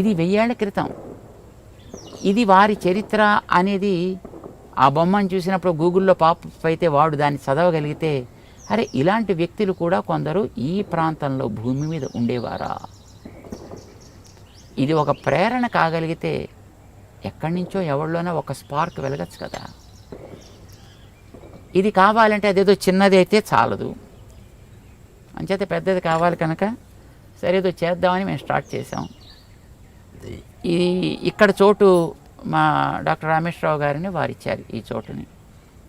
ఇది వెయ్యేళ్ళ క్రితం. ఇది వారి చరిత్ర అనేది ఆ బొమ్మను చూసినప్పుడు గూగుల్లో పాపప్ అయితే వాడు దాన్ని చదవగలిగితే అరే ఇలాంటి వ్యక్తులు కూడా కొందరు ఈ ప్రాంతంలో భూమి మీద ఉండేవారా? ఇది ఒక ప్రేరణ కాగలిగితే ఎక్కడి నుంచో ఎవరిలోనో ఒక స్పార్క్ వెలగచ్చు కదా. ఇది కావాలంటే అదేదో చిన్నది అయితే చాలదు. అంచేత పెద్దది కావాలి కనుక సరే ఏదో చేద్దామని మేము స్టార్ట్ చేసాం ఈ ఇక్కడ చోటు మా డాక్టర్ రామేశ్వరరావు గారిని వారు ఇచ్చారు ఈ చోటుని.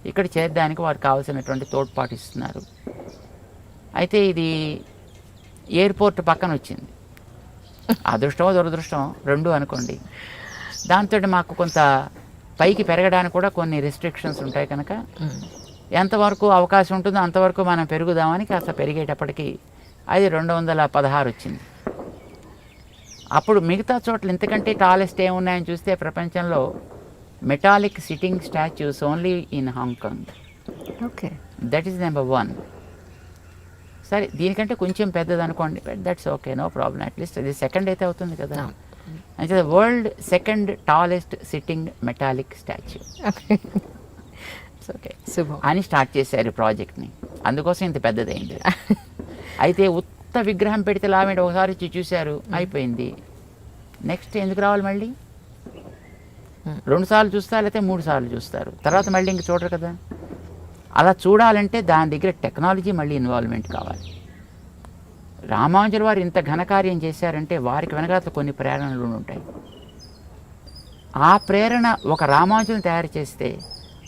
ఇక్కడ చేరడానికి వారికి కావాల్సినటువంటి తోడ్పాటు ఇస్తున్నారు. అయితే ఇది ఎయిర్పోర్ట్ పక్కన వచ్చింది. అదృష్టమో దురదృష్టమో రెండు అనుకోండి. దాంతో మాకు కొంత పైకి పెరగడానికి కూడా కొన్ని రెస్ట్రిక్షన్స్ ఉంటాయి కనుక ఎంతవరకు అవకాశం ఉంటుందో అంతవరకు మనం పెరుగుదామని కాస్త పెరిగేటప్పటికి అది రెండు వందల పదహారు వచ్చింది. అప్పుడు మిగతా చోట్ల ఇంతకంటే టాలెస్ట్ ఏమున్నాయని చూస్తే ప్రపంచంలో metallic sitting statues only in Hong Kong okay. That is number one సరే దీనికంటే కొంచెం పెద్దది అనుకోండి that's okay no problem at least అది సెకండ్ అయితే అవుతుంది కదా. అంటే world second tallest sitting metallic statue okay. అని స్టార్ట్ చేశారు ప్రాజెక్ట్ని అందుకోసం ఇంత పెద్దదైంది. అయితే ఉత్త విగ్రహం పెడితే లావేంటి ఒకసారి వచ్చి చూశారు. అయిపోయింది. నెక్స్ట్ ఎందుకు రావాలి మళ్ళీ. రెండు సార్లు చూస్తారు లేకపోతే మూడు సార్లు చూస్తారు. తర్వాత మళ్ళీ ఇంక చూడరు కదా. అలా చూడాలంటే దాని దగ్గర టెక్నాలజీ మళ్ళీ ఇన్వాల్వ్మెంట్ కావాలి. రామానుజుల వారు ఇంత ఘనకార్యం చేశారంటే వారికి వెనకాల కొన్ని ప్రేరణలు ఉంటాయి. ఆ ప్రేరణ ఒక రామానుజులను తయారు చేస్తే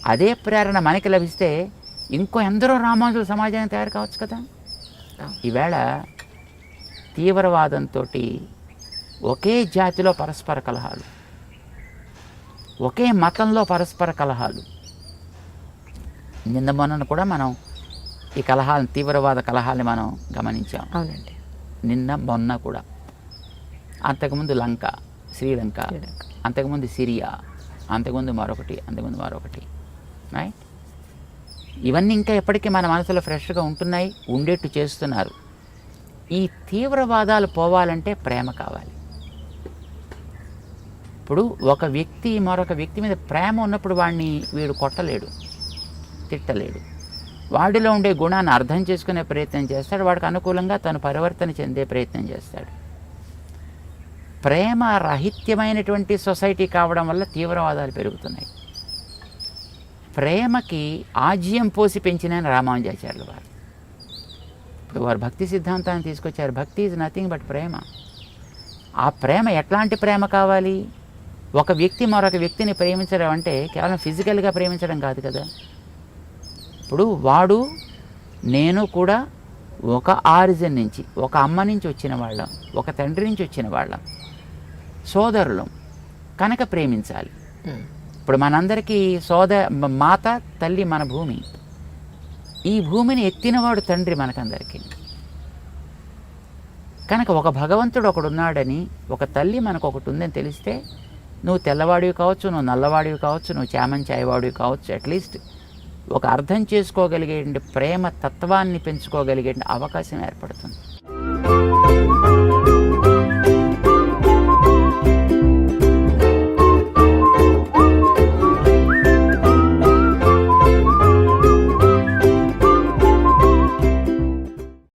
అదే ప్రేరణ మనకి లభిస్తే ఇంకో ఎందరో రామానుజుల సమాజానికి తయారు కావచ్చు కదా. ఈవేళ తీవ్రవాదంతో ఒకే జాతిలో పరస్పర కలహాలు ఒకే మతంలో పరస్పర కలహాలు. నిన్న మొన్న కూడా మనం ఈ కలహాలను తీవ్రవాద కలహాలని మనం గమనించాం. అవునండి. నిన్న మొన్న కూడా. అంతకుముందు లంక శ్రీలంక. అంతకుముందు సిరియా అంతకుముందు మరొకటి అంతకుముందు మరొకటి. రైట్? ఇవన్నీ ఇంకా ఎప్పటికీ మన మనసులో ఫ్రెష్గా ఉంటున్నాయి ఉండేట్టు చేస్తున్నారు. ఈ తీవ్రవాదాలు పోవాలంటే ప్రేమ కావాలి. ఇప్పుడు ఒక వ్యక్తి మరొక వ్యక్తి మీద ప్రేమ ఉన్నప్పుడు వాడిని వీడు కొట్టలేడు తిట్టలేడు. వాడిలో ఉండే గుణాన్ని అర్థం చేసుకునే ప్రయత్నం చేస్తాడు వాడికి అనుకూలంగా తను పరివర్తన చెందే ప్రయత్నం చేస్తాడు. ప్రేమ రహిత్యమైనటువంటి సొసైటీ కావడం వల్ల తీవ్రవాదాలు పెరుగుతున్నాయి. ప్రేమకి ఆజ్యం పోసి పెంచిన రామానుజాచార్యులు వారు. వారు భక్తి సిద్ధాంతాన్ని తీసుకొచ్చారు. భక్తి ఈజ్ నథింగ్ బట్ ప్రేమ. ఆ ప్రేమ ఎట్లాంటి ప్రేమ కావాలి? ఒక వ్యక్తి మరొక వ్యక్తిని ప్రేమించడం అంటే కేవలం ఫిజికల్గా ప్రేమించడం కాదు కదా. ఇప్పుడు వాడు నేను కూడా ఒక ఆరిజిన్ నుంచి ఒక అమ్మ నుంచి వచ్చిన వాళ్ళం ఒక తండ్రి నుంచి వచ్చిన వాళ్ళం సోదరులం కనుక ప్రేమించాలి. ఇప్పుడు మనందరికీ సోద మాత తల్లి మన భూమి. ఈ భూమిని ఎత్తినవాడు తండ్రి మనకందరికీ. కనుక ఒక భగవంతుడు ఒకడు ఉన్నాడని ఒక తల్లి మనకు ఒకటి ఉందని తెలిస్తే నువ్వు తెల్లవాడివి కావచ్చు నువ్వు నల్లవాడివి కావచ్చు నువ్వు చామంచాయవాడివి కావచ్చు అట్లీస్ట్ ఒక అర్థం చేసుకోగలిగే ప్రేమ తత్వాన్ని పెంచుకోగలిగే అవకాశం ఏర్పడుతుంది.